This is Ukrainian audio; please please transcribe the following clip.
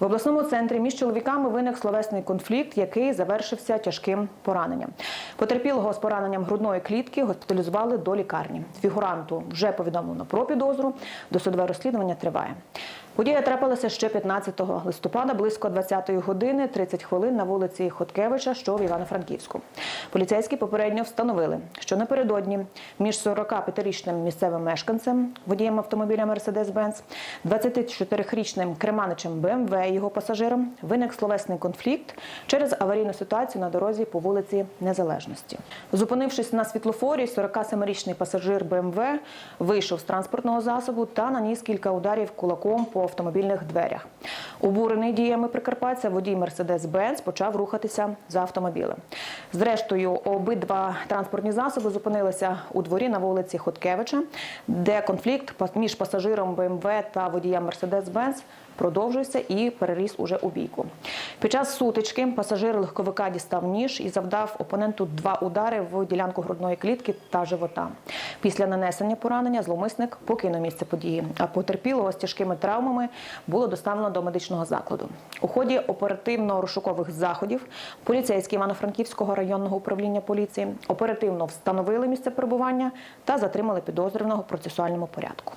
В обласному центрі між чоловіками виник словесний конфлікт, який завершився тяжким пораненням. Потерпілого з пораненням грудної клітки госпіталізували до лікарні. Фігуранту вже повідомлено про підозру. Досудове розслідування триває. Подія трапилася ще 15 листопада, близько 20-ї години, 30 хвилин на вулиці Хоткевича, що в Івано-Франківську. Поліцейські попередньо встановили, що напередодні між 45-річним місцевим мешканцем, водієм автомобіля Мерседес-Бенц, 24-річним керманичем БМВ і його пасажиром виник словесний конфлікт через аварійну ситуацію на дорозі по вулиці Незалежності. Зупинившись на світлофорі, 47-річний пасажир БМВ вийшов з транспортного засобу та наніс кілька ударів кулаком по автомобільних дверях. Обурений діями Прикарпаття, водій Мерседес-Бенц почав рухатися за автомобілем. Зрештою, обидва транспортні засоби зупинилися у дворі на вулиці Хоткевича, де конфлікт між пасажиром БМВ та водієм Мерседес-Бенц продовжився і переріс уже у бійку. Під час сутички пасажир легковика дістав ніж і завдав опоненту два удари в ділянку грудної клітки та живота. Після нанесення поранення зловмисник покинув місце події, а потерпілого з тяжкими травмами було доставлено до медичного закладу. У ході оперативно-розшукових заходів поліцейські Івано-Франківського районного управління поліції оперативно встановили місце перебування та затримали підозрюваного в процесуальному порядку.